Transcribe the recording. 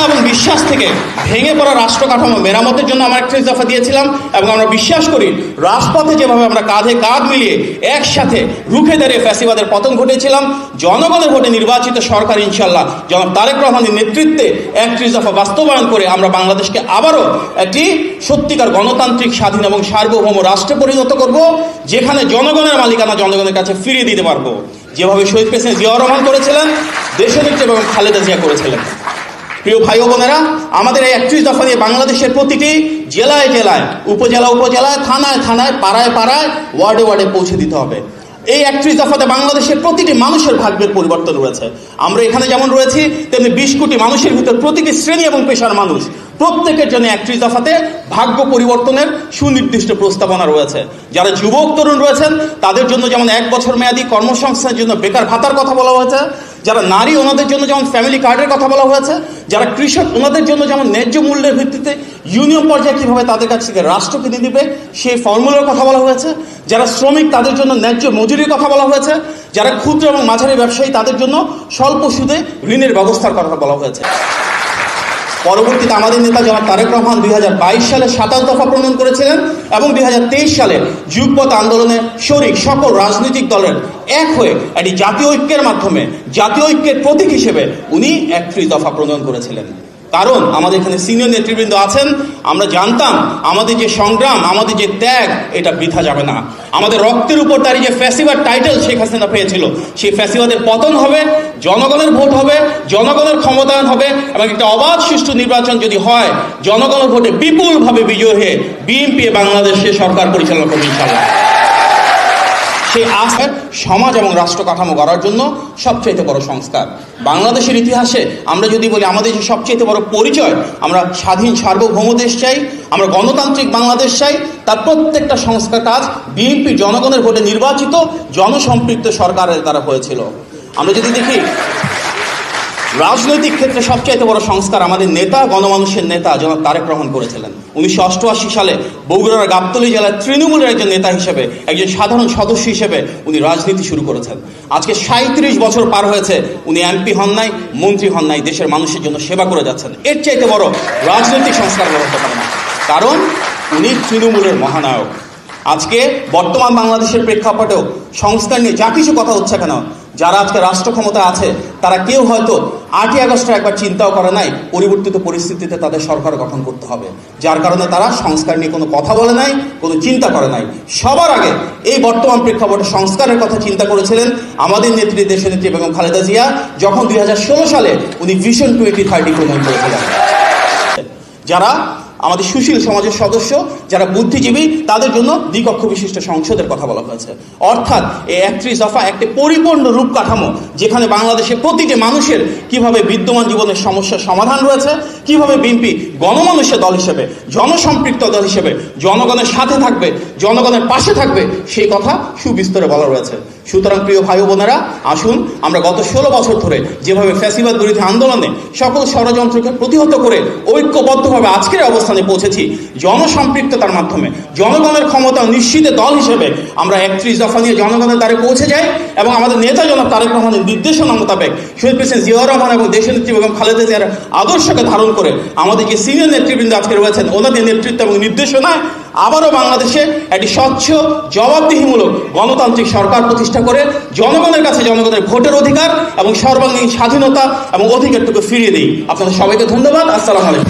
আশা এবং বিশ্বাস থেকে ভেঙে পড়া রাষ্ট্র কাঠামো মেরামতের জন্য আমরা একত্রিশ দফা দিয়েছিলাম এবং আমরা বিশ্বাস করি রাজপথে যেভাবে আমরা কাঁধে কাঁধ মিলিয়ে একসাথে রুখে দাঁড়িয়ে ফ্যাসিবাদের পতন ঘটেছিলাম, জনগণের ভোটে নির্বাচিত সরকার ইনশাল্লাহ জনাব তারেক রহমানের নেতৃত্বে একত্রিশ দফা বাস্তবায়ন করে আমরা বাংলাদেশকে আবারও একটি সত্যিকার গণতান্ত্রিক, স্বাধীন এবং সার্বভৌম রাষ্ট্রে পরিণত করব, যেখানে জনগণের মালিকানা জনগণের কাছে ফিরিয়ে দিতে পারব। যেভাবে শহীদ প্রেসিডেন্ট জিয়াউর রহমান করেছিলেন, দেশনেত্রী এবং খালেদা জিয়া করেছিলেন। প্রিয় ভাই বোনেরা, আমাদের এই একত্রিশ দফা নিয়ে বাংলাদেশের প্রতিটি জেলায় জেলায়, উপজেলা উপজেলায়, থানায় থানায়, পাড়ায় পাড়ায়, ওয়ার্ডে ওয়ার্ডে পৌঁছে দিতে হবে। এই একত্রিশ দফাতে বাংলাদেশের প্রতিটি মানুষের ভাগ্যের পরিবর্তন রয়েছে। আমরা এখানে যেমন রয়েছি, তেমনি বিশ কোটি মানুষের ভিতর প্রতিটি শ্রেণি এবং পেশার মানুষ, প্রত্যেকের জন্য একত্রিশ দফাতে ভাগ্য পরিবর্তনের সুনির্দিষ্ট প্রস্তাবনা রয়েছে। যারা যুবক, তরুণ রয়েছেন, তাদের জন্য যেমন এক বছর মেয়াদী কর্মসংস্থানের জন্য বেকার ভাতার কথা বলা হয়েছে যারা নারী, ওনাদের জন্য যেমন ফ্যামিলি কার্ডের কথা বলা হয়েছে, যারা কৃষক, ওনাদের জন্য যেমন ন্যায্য মূল্যের ভিত্তিতে ইউনিয়ন পর্যায়ে কীভাবে তাদের কাছ থেকে রাষ্ট্র কিনে দিবে সেই ফর্মুলার কথা বলা হয়েছে। যারা শ্রমিক, তাদের জন্য ন্যায্য মজুরির কথা বলা হয়েছে। যারা ক্ষুদ্র এবং মাঝারি ব্যবসায়ী, তাদের জন্য স্বল্প সুদে ঋণের ব্যবস্থার কথা বলা হয়েছে। পরবর্তীতে আমাদের নেতা জনাব তারেক রহমান দুই হাজার বাইশ সালে সাতাশ দফা প্রণয়ন করেছিলেন এবং দুই হাজার তেইশ সালে যুগপথ আন্দোলনে শরিক সকল রাজনৈতিক দলের এক হয়ে একটি জাতীয় ঐক্যের মাধ্যমে, জাতীয় ঐক্যের প্রতীক হিসেবে উনি একত্রিশ দফা প্রণয়ন করেছিলেন। কারণ আমাদের এখানে সিনিয়র নেতৃবৃন্দ আছেন, আমরা জানতাম আমাদের যে সংগ্রাম, আমাদের যে ত্যাগ, এটা বৃথা যাবে না। আমাদের রক্তের উপর তার যে ফ্যাসিবাদ টাইটেল শেখ হাসিনা পেয়েছিল, সেই ফ্যাসিবাদের পতন হবে, জনগণের ভোট হবে, জনগণের ক্ষমতায়ন হবে, এবং একটা অবাধ সুষ্ঠু নির্বাচন যদি হয়, জনগণের ভোটে বিপুলভাবে বিজয় হয়ে বিএনপি বাংলাদেশে সরকার পরিচালনা করবে ইনশাল্লাহ সেই আসার সমাজ এবং রাষ্ট্র কাঠামো গড়ার জন্য সবচেয়ে বড় সংস্কার। বাংলাদেশের ইতিহাসে আমরা যদি বলি আমাদের যে সবচেয়ে বড় পরিচয়, আমরা স্বাধীন সার্বভৌম দেশ চাই, আমরা গণতান্ত্রিক বাংলাদেশ চাই, তার প্রত্যেকটা সংস্কার কাজ বিএনপি জনগণের ভোটে নির্বাচিত জনসম্পৃক্ত সরকারের দ্বারা হয়েছিল। আমরা যদি দেখি রাজনৈতিক ক্ষেত্রে সবচাইতে বড় সংস্কার আমাদের নেতা, গণমানুষের নেতা জনাব তারেক রহমান করেছিলেন। উনিশশো অষ্টআশি সালে বগুড়ার গাবতলী জেলার তৃণমূলের একজন নেতা হিসেবে, একজন সাধারণ সদস্য হিসেবে উনি রাজনীতি শুরু করেছেন। আজকে সাঁত্রিশ বছর পার হয়েছে, উনি এমপি হন নাই, মন্ত্রী হন নাই, দেশের মানুষের জন্য সেবা করে যাচ্ছেন। এর চাইতে বড় রাজনৈতিক সংস্কার করা হতে পারে না। কারণ উনি তৃণমূলের মহানায়ক। আজকে বর্তমান বাংলাদেশের প্রেক্ষাপটেও সংস্কার নিয়ে যা কিছু কথা হচ্ছে কেন যারা আজকে রাষ্ট্র ক্ষমতা আছে, তারা কেউ হয়তো আটই আগস্টে একবার চিন্তাও করে নাই পরিবর্তিত পরিস্থিতিতে তাদের সরকার গঠন করতে হবে। যার কারণে তারা সংস্কার নিয়ে কোনো কথা বলে নাই, কোনো চিন্তা করে নাই। সবার আগে এই বর্তমান প্রেক্ষাপটে সংস্কারের কথা চিন্তা করেছিলেন আমাদের নেত্রী দেশের নেত্রী বেগম খালেদা জিয়া, যখন দুই হাজার ষোলো সালে উনি ভিশন টোয়েন্টি থার্টি প্রণয়ন করেছিলেন। যারা আমাদের সুশীল সমাজের সদস্য, যারা বুদ্ধিজীবী, তাদের জন্য দ্বিকক্ষ বিশিষ্ট সংসদের কথা বলা হয়েছে। অর্থাৎ এই একত্রিশ দফা একটি পরিপূর্ণ রূপ কাঠামো যেখানে বাংলাদেশে প্রতিটি মানুষের কীভাবে বিদ্যমান জীবনের সমস্যার সমাধান রয়েছে, কীভাবে বিএনপি গণমানুষের দল হিসেবে, জনসম্পৃক্ত দল হিসেবে, জনগণের সাথে থাকবে, জনগণের পাশে থাকবে, সেই কথা সুবিস্তরে বলা রয়েছে। সুতরাং প্রিয় ভাই বোনেরা, আসুন আমরা গত ষোলো বছর ধরে যেভাবে ফ্যাসিবাদ বিরোধী আন্দোলনে সকল ষড়যন্ত্রকে প্রতিহত করে ঐক্যবদ্ধভাবে আজকের অবস্থানে পৌঁছেছি, জনসম্পৃক্ততার মাধ্যমে, জনগণের ক্ষমতা নিশ্চিত দল হিসেবে আমরা একত্রিশ দফা নিয়ে জনগণের দ্বারে পৌঁছে যাই এবং আমাদের নেতা জনাব তারেক রহমানের নির্দেশনা মোতাবেক শহীদ প্রেসিডেন্ট জিয়াউর রহমান এবং দেশের নেত্রী বেগম খালেদা জিয়ার আদর্শকে ধারণ করে আমাদের যে সিনিয়র নেতৃবৃন্দ আজকে রয়েছেন। ওনাদের নেতৃত্ব এবং নির্দেশনায় আবারও বাংলাদেশে একটি স্বচ্ছ, জবাবদিহিমূলক গণতান্ত্রিক সরকার প্রতিষ্ঠা করে জনগণের কাছে জনগণের ভোটের অধিকার এবং সর্বাঙ্গীন স্বাধীনতা এবং অধিকারটুকু ফিরিয়ে দিই। আপনাদের সবাইকে ধন্যবাদ। আসসালামু আলাইকুম।